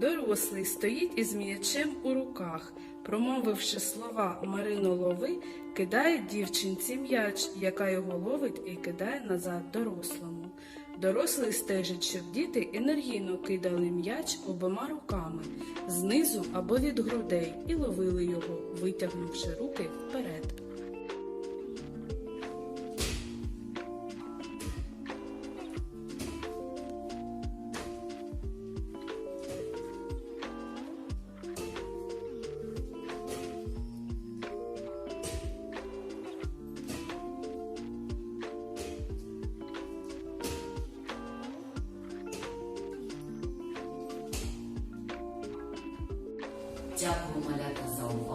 Дорослий стоїть із м'ячем у руках. Промовивши слова Марино лови, кидає дівчинці м'яч, яка його ловить і кидає назад дорослому. Дорослий стежить, щоб діти енергійно кидали м'яч обома руками знизу або від грудей і ловили його, витягнувши руки вперед. Дякую, малята, за увагу. До побачення.